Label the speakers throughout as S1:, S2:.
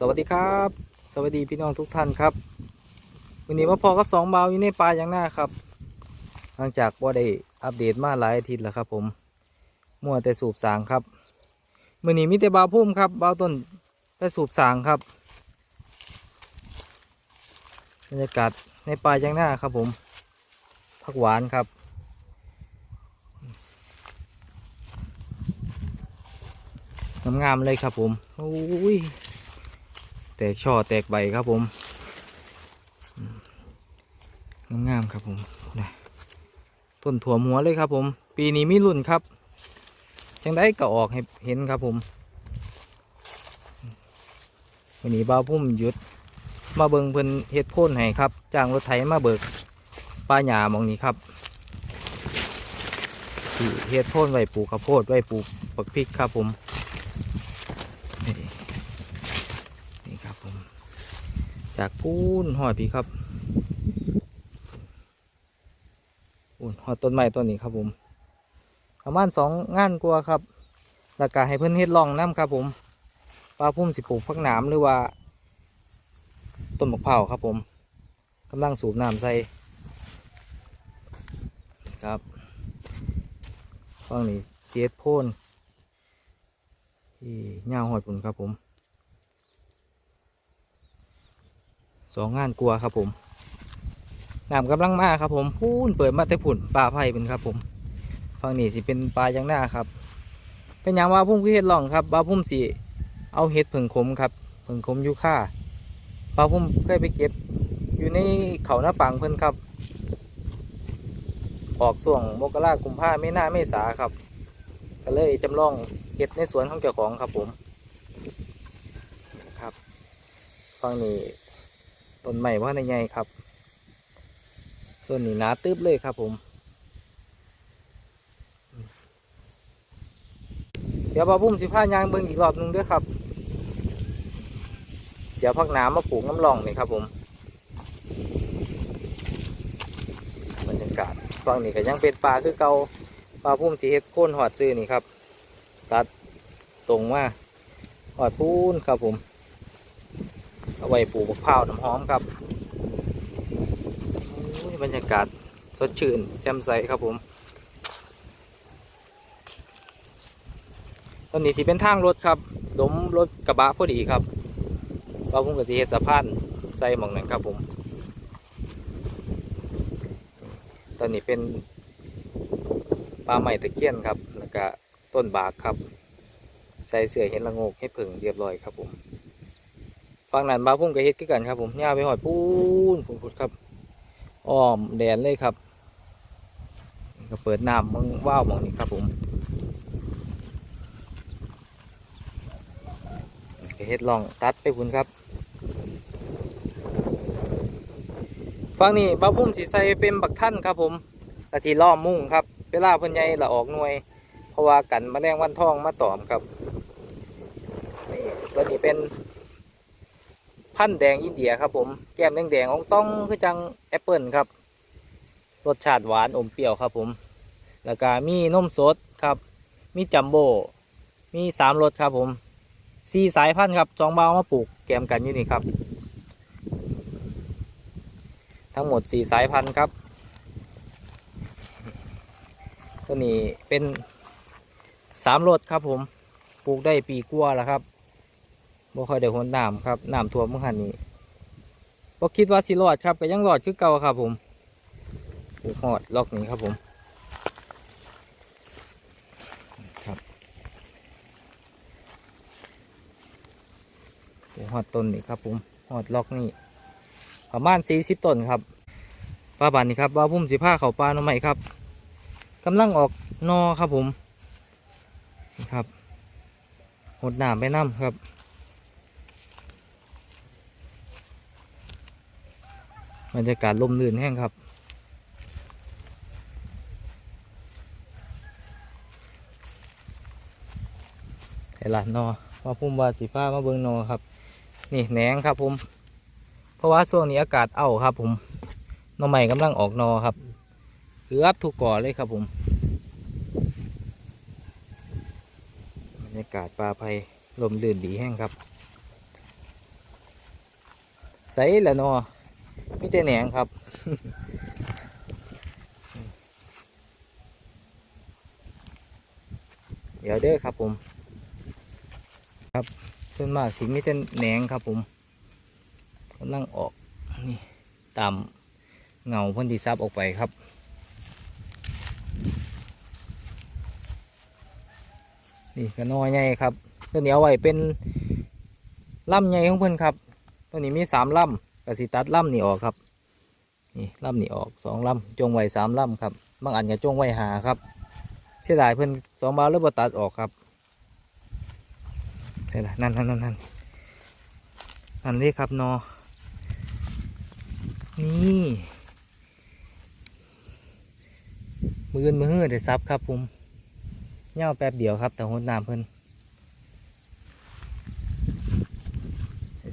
S1: สวัสดีครับ สวัสดีพี่น้องทุกท่านครับวันนี้มาพอกับสองเบาอยู่ในป่าอย่างหน้าครับ หลังจากว่าได้อัปเดตมาหลายอาทิตย์แล้วครับ ผมมัวแต่สูบสางครับมื่อนี้มีแต่บาพุ่มครับบาต้นไปสูบสางครับบรรยากาศในป่าอย่างหน้าครับ ผมผักหวานครับงามๆเลยครับผม โอ้ย แตกช่อแตกใบครับผมงามๆครับผมนะต้นถั่วหัวเลยครับผม ปีนี้มีรุ่นครับจังได้ก็ออกให้เห็นครับผมวันนี้บ่าวพุ่มหยุดมาเบิงเพิ่นเฮ็ดพ่นให้ครับจ้างรถไถมาเบิกป้าหยามองนี้ครับเฮ็ดพ่นไว้ปลูกข้าวโพดไว้ปลูกปักพริกครับผม นี่นี่ ครับผมจากพูนหอดพี่ครับพูนหอดต้นไม้ต้นนี้ครับผมประมาณสองงานกว่าครับแล้วก็ให้เพื่อนเฮ็ดลองน้ำครับผมปลาพุ่มสิปลูกพักหนามหรือว่า ต้นมะพร้าวครับผมกำลังสูบน้ำใส่ครับฟังนี้เจ็ดโพนที่เงาหอยผุนครับผม สองงานกลัวครับผมน้ำกำลังมาครับผมพูนเปิดมาแต่ผุนปลาไผ่เป็นครับผมฝั่งนี้สิเป็นปลายังหน้าครับ เป็นอย่างว่าพุ่มคือเห็ดหล่องครับปลาพุ่มสีเอาเห็ดผึ่งขมครับผึ่งขมยูค่าปลาพุ่มเคยไปเก็บ อยู่ในเขาหน้าปังเพิ่นครับ ออกส่วงโมกรากุมภาไม่น่าไม่สาครับ ก็เลยจำลองเห็ดในสวนของเจ้าของครับผมครับฟังนี้ ต้นใหม่ว่าในไงครับต้นนี้หนาตึบเลยครับ ผม เดี๋ยวบาบุ้มสิผ้ายางเบิ่งอีกรอบหนึงด้วยครับ เสียพักน้ำมาปลูกน้ำรองนี่ครับ ผมบรรยากาศฟังนี้ก็ยังเป็นป่าคือเก่าปลาพุ่มสีเฮ็ดโค่นหอดซื้อนี่ครับ ตัดตรงมาหอดพูนครับผม เอาไว้ปลูกมะพร้าวน้ำหอมครับโอ้ยบรรยากาศสดชื่นแจ่มใสครับผมตอนนี้สิเป็นทางรถครับดมรถกระบะพอดีครับปลาพุ่มกับสีเฮ็ดสะพานใส่หมองนั้นครับผม ตอนนี้เป็นปลาใหม่ตะเคียนครับ แล้วก็ต้นบากครับ ใส่เสื้อเห็นละงกให้ผึ่งเรียบร้อยครับผม ฝั่งนั้นบาพุ่มกับเฮ็ดคือกันครับ ผมย่าไปหอดปูนพูนพุดครับอ้อมแดนเลยครับ ก็เปิดน้ำมึงว้าวมองนี้ครับผมก็เฮ็ดลองตัดไปพุ่นครับฝั่งนี้บาพุ่มสีใสเป็นบักท่านครับผมกะสีล้อมมุ่งครับเวลาเพิ่นใหญ่ละออกหน่วย เพราะว่ากันแมลงวันทองมาตอมครับนี่ตัวนี้เป็น พันธุ์แดงอินเดียครับผมแก้มแดงๆอองต้องคือจังแอปเปิลครับรสชาติหวานอมเปรี้ยวครับผม แล้วก็มีนมสดครับ มีจัมโบ้มีสามรสครับผมสี่สายพันธุ์ครับสองเบามาปลูกแกมกันอยู่นี่ครับ ทั้งหมดสี่สายพันธุ์ครับ ตัวนี้เป็นสามรถครับผม ปลูกได้ปีกว่าแล้วครับ บ่ค่อยได้หนน้ำครับน้ำท่วมเมื่อหันนี้บ่คิดว่าสิรอดครับก็ยังรอดคือเก่าครับผมปลูกหอดล็อกนี้ครับผมครับปลูกหอดต้นนี่ครับผมหอดล็อกนี่ประมาณสี่สิบต้นครับป้าบานนี่ครับว่าพุ่มสิผ้าเขาปลาหน่อไม้ครับกำลังออกนอครับผมครับหดหนามไปน้ำครับ บรรยากาศลมลื่นแห้งครับ ไอ้หลานนอว่าพุ่มว่าสีฟ้ามาเบิงนอครับ นี่แหนงครับผม เพราะว่าช่วงนี้อากาศเอ้าครับ ผมนอใหม่กำลังออกนอครับเกือบทุกก่อเลยครับผมบรรยากาศปลาไผ่ลมลื่นดีแห้งครับใสแล้วนาะ มีแต่แหนงครับ เดี๋ยวเด้อครับผม ครับส่วนมากสิมีแต่แหนงครับผมกำลังออกนี่ตามเงาเพ่นที่ซับออกไปครับนี่ก็นอใหญ่ครับตัวนี้เอาไว้เป็นล่ำใหญ่ของเพิ่อนครับ ตัวนี้มีสามล่ำ กสิตัดล่ำนี่ออกครับนี่ล่ำนี่ออกสองล่ำจงไว้สามล่ำครับบางอันก็จงไว้หาครับเสียดายเพิ่นสองบาทแล้วบ่ตัดออกครับเห็นละนั่นนั่นนั่นนั่นนั่นนี่ครับนอนี่มืออนมือหื้อได้ซับครับผมเง่าแป๊บเดียวครับแต่หดน้ำเพิ่น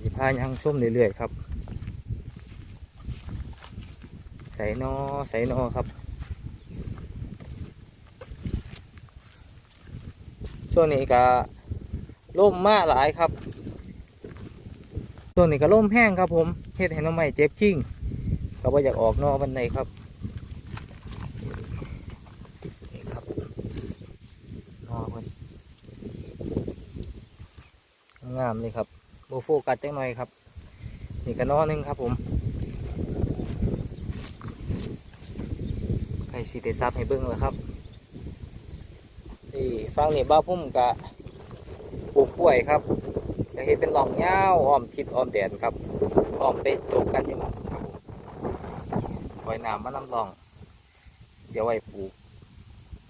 S1: สิพายังส้มเรื่อยๆครับ ใส่นอใส่นอครับ ช่วงนี้ก็ล่มมาหลายครับช่วงนี้ก็ล่มแห้งครับผมเฮ็ดให้หน้องใหม่เจ็บขิ้งก็บ่อยากออกนอกบันไดครับนี่ครับนอเพิ่นงามเลยครับโบโฟกัสจังหน่อยครับ นี่ก็นอหนึงครับผมใคร สิเตซับให้เบิ่งแล้วครับนี่ฟังนี่บ้าพุ่มกะปลูกกล้วยครับก็เห็นเป็นหล่องยาอ้อมทิศอ้อมแดนครับอ้อมไปจบกันที่หมดครับปล่อยน้ำมานำลอง เสียไว้ปลูก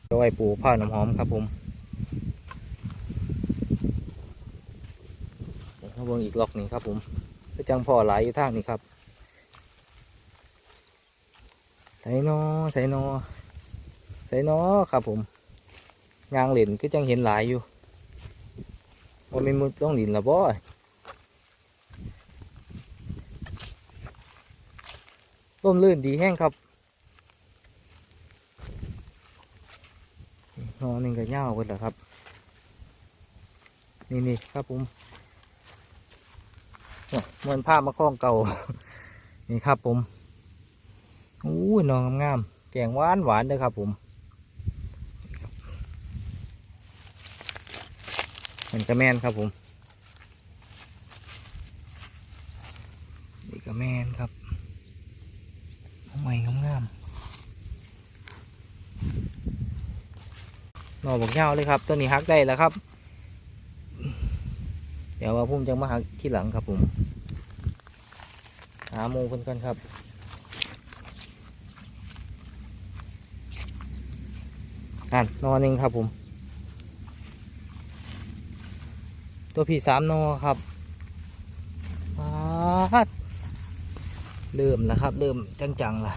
S1: เสียไว้ปลูกผ้าน้ำหอมครับผมเดี๋ยวเบิ่งอีกล็อกหนี้ครับผมก็จังพ่อหลายอยู่ทางนี้ครับ ใส่นอใส่นอใส่นอครับผมยางเหรียญก็จังเห็นหลายอยู่ว่ามีมุดต้องหลินละบ่ร่มรื่นดีแห้งครับนอนหนึ่งก็เง่ากันเหรอครับ นี่นี่ครับผมเหมือนผ้ามาคล้องเก่า นี่ครับผม อู้นอนงามแกงหวานหวานเลยครับผมมันก็แมนครับผมนี่ก็แมนครับเอาใหม่งามๆหน่อบอกเงาเลยครับตัวนี้ฮักได้แล้วครับ เดี๋ยวว่าพุ่มจะมาหักที่หลังครับผมหาโมงคนกันครับ อ่นนอนหนึ่งครับผม ตัวพี่สามโนครับปาดเริ่มแล้วครับ เริ่มจังๆละ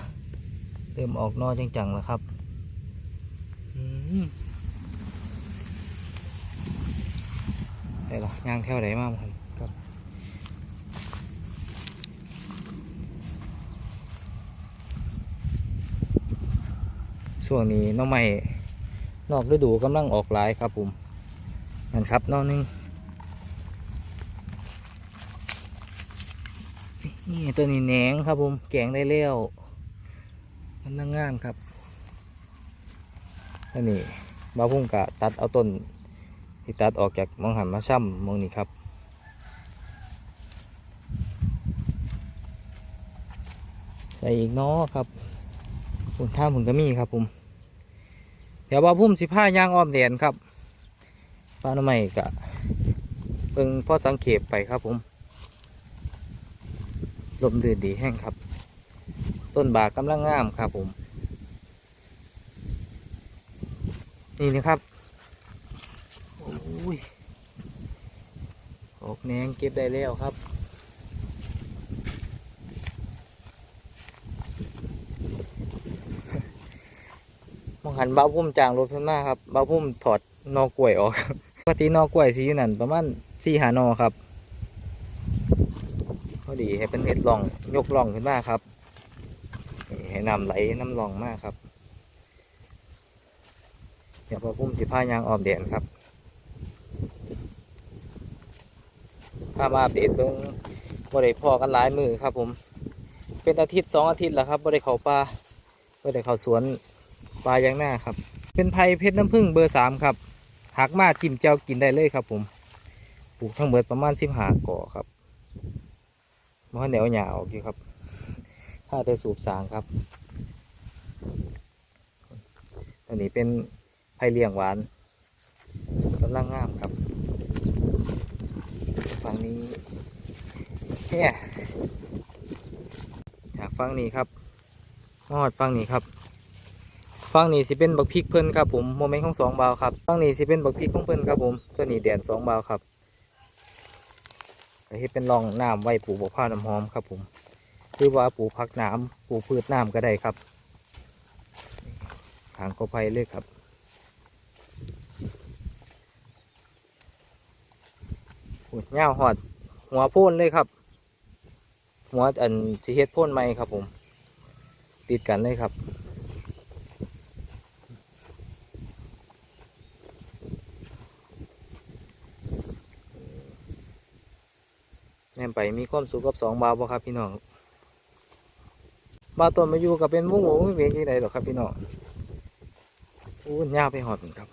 S1: เริ่มออกนอจังๆแล้วครับอืมได้หรอย่างแถวไหนมากครับช่วงนี้น้องใหม่ นอกฤดูกำลังออกหลายครับผมนั่นครับนอหนึงนี่ตัวนี้แหนงครับผมแกงได้เลี้ยวมันน่างามครับอันนี้บาพุ่งกะตัดเอาต้นที่ตัดออกจากมองหันมาช่ำมองนี่ครับใส่อีกน้อครับหุ่นท่าหุ่นก็มีครับผม เดี๋ยวบาพุ่มสิผ้ายางอ้อมแดนครับป้าหน้ำใหม่กะเพิ่งพ่อสังเกตไปครับผม ลมดืดดีแห้งครับ ต้นบากกำลังงามครับผม นี่นะครับโอ้ยออกแหนงเก็บได้แล้วครับ มองหันเบาพุ่มจางรถขึ้นมาครับเบาพุ่มถอดนอกล้วยออกปกตินอกล้วยสีอยู่นั่นประมาณสี่หานอครับพอดีให้เป็นเห็ดล่องยกล่องขึ้นมาครับให้น้ำไหลน้ำล่องมากครับเดี๋ยวพอพุ่มสิผ้ายางออมแดนครับผ้ามาอัปเดตเบิ้งบ่ได้พอกันหลายมือครับผม เป็นอาทิตย์สองอาทิตย์แล้วครับบ่ได้เข้าป่าบ่ได้เข้าสวน ปลายางหน้าครับ เป็นไผ่เพชรน้ำผึ้งเบอร์สามครับหักมาจิ้มแจ่วกินได้เลยครับ ผมปลูกทั้งหมดประมาณสิบห้าก่อครับมันเหนียวหยาออกอยู่ครับถ้าได้สูบสางครับ อันนี้เป็นไผ่เลี้ยงหวานกำลังงามครับฝั่งนี้เนี่ยจากฝั่งนี้ครับมอดฝั่งนี้ครับ ฝั่งนี้สิเป็นบักพริกเพิ่นครับผมโมเมนต์ของสองบาวครับฝั่งนี้สิเป็นบักพริกของเพิ่นครับผมตัวนี้แดดสองบาวครับก็เฮ็ดเป็นรองน้ำไว้ปลูกบักพร้าน้ำหอมครับผมหรือว่าปลูกผักน้ำปลูกพืชน้ำก็ได้ครับทางก็ไปเลยครับหัวเงาหอด หัวโพ่นเลยครับ หัวอันสิเฮ็ดพ่นไหมครับผม ติดกันเลยครับ ม่นไปมีความสุขกับสองบาวบ่ครับพี่น้องบาต้นมาอยู่กับเป็นวงวงไม่เวียงที่ไหนหรอกครับพี่น้องอู้ยาวไปหอดครับ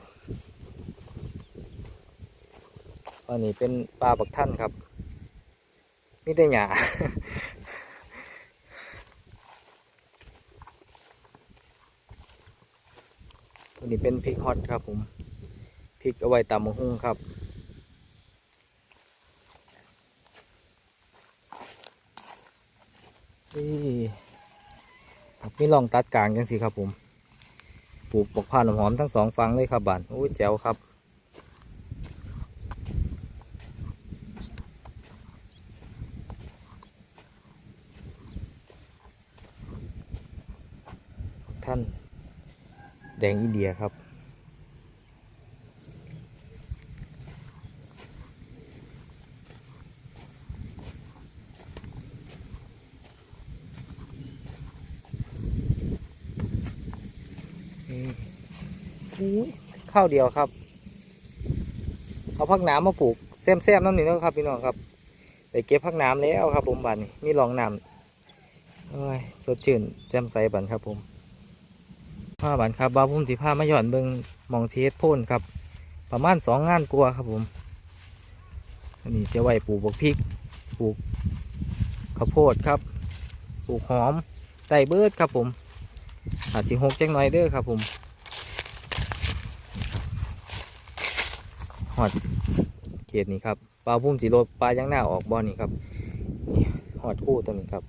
S1: อันนี้เป็นปลาบักท่านครับมีแต่หยาตัวนี้เป็นพริกฮอตครับผมพริกเอาไว้ตำมะฮุ่งครับ นี่ครับมีลองตัดกลางจังสิครับผม ปลูกปกผ่านหอมทั้งสองฟังเลยครับบานโอ้ยแจ๋วครับท่านแดงอินเดียครับ อืมอุ้ย ข้าวเดียวครับ เอาพักน้ำมาปลูกแซมๆน้ำหนึ่งแล้วครับพี่น้องครับไปเก็บพักน้ำแล้วครับผมบันนี่มีรองน้ำโอ้ยสดชื่นแจ่มใสบันครับผมผ้าบันครับบ้าพุ่มสีผ้ามาหย่อนเบิงมองเทสพ่นครับ ประมาณสองงานกลัวครับผมอันนี้เสียไว้ปลูกบกพริกปลูกข้าวโพดครับปลูกหอมไต่เบิดครับผมอาจสิหกจังหน่อยเด้อครับผม อดเขตนี้ครับปลาพุ่มสีโรปลายังหน้าออกบอนี่ครับหอดคู่ตัวนี้ครับ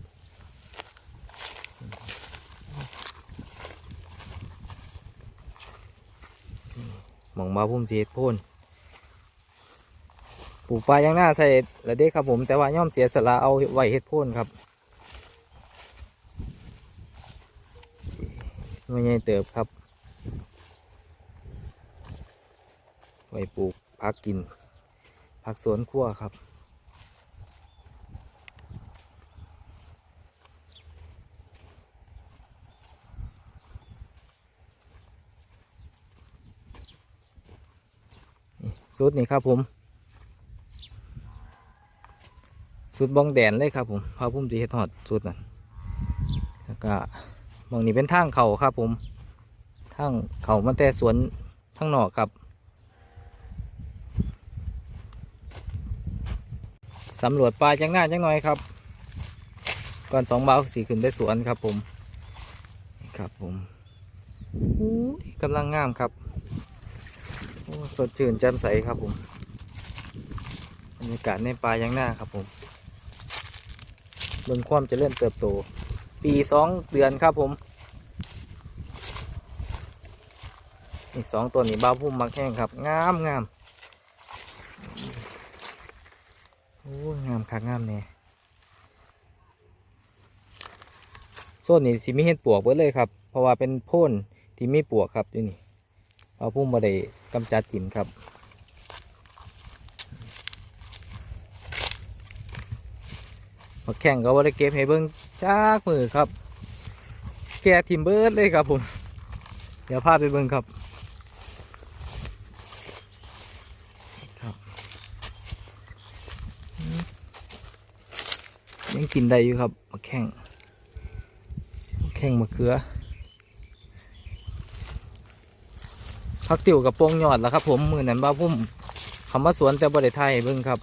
S1: หมองปลาพุ่มสีเฮ็ดโพ่นปลูกปลายังหน้าใส่ละเด้ครับผม แต่ว่าย่อมเสียสละเอาไว้เฮ็ดพ่นครับไม่ใหญ่เติบครับ ไว้ปลูก พักกินพักสวนครัวครับสูตรนี่ครับผมสูตรบองแดนเลยครับผมพาพุ่มจีเฮ็ดหอดสูตรนั่นแล้วก็หมองนี้เป็นทางเขาครับผมทางเขามันแต่สวนทางนอกครับ สำรวจปลาจังหน้าจังหน่อยครับ ก่อนสองเบาสีขึ้นไปสวนครับผมนี่ครับผมกำลังงามครับสดชื่นแจ่มใสครับผมบรรยากาศในปลายังหน้าครับผมเบิ่งความเริญเติบโต ปีสองเดือนครับผมนี่สองตัวนี้บ้าพุ่มมักแห้งครับ งามงาม โอ้ยงามคักงามเนี่ยโซนนี้สิมีเห็ดปวกเบิดเลยครับ เพราะว่าเป็นโพ่นที่มีปวกครับอยู่นี่บ้าพุ่มมาได้กำจัดถิ่มครับมาแข่งก็ว่าได้เก็บให้เบิ้งจากมือครับ แกะทิมเบิร์ดเลยครับผม เดี๋ยวพาไปเบิ้งครับครับอืม ยัง กินได้อยู่ครับมะแข้งมะแข้งมะเขือพักติวกับโป่งยอดแล้วครับ ผมมือนั้นบ้าพุ่มคำว่าสวนจะบริไทยเบิ้งครับ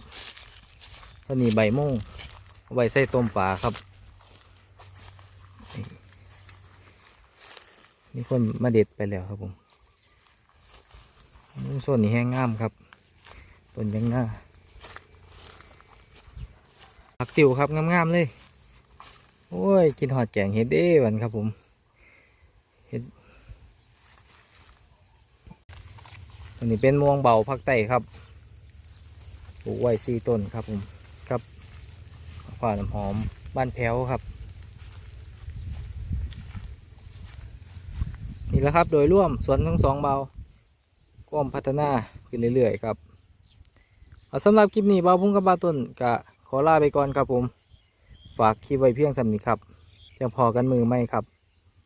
S1: ตัวนี้ใบม่งเอาไว้ใส่ต้มปลาครับมีคนมาเด็ดไปแล้วครับผมนี่ส่วนนี้แห้งงามครับต้นยังหน้า ผักติ๋วครับงามๆเลย โอ้ย กินหอดแกงเห็ดเด้วันครับผมเห็ดอันนี้เป็นม่วงเบาภาคใต้ครับปลูกไว้สี่ต้นครับผมครับผ่าน้ำหอมบ้านแพ้วครับ นี่แหละครับโดยร่วมสวนทั้งสองเบาก็พัฒนาขึ้นเรื่อยๆครับสำหรับคลิปนี้เบาพุ่งกับบาต้นกะ ขอลาไปก่อนครับผม ฝากคลิปไว้เพียงสำนี้ครับจะพอกันมือไหมครับ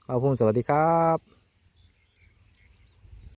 S1: เบาพุ่งสวัสดีครับ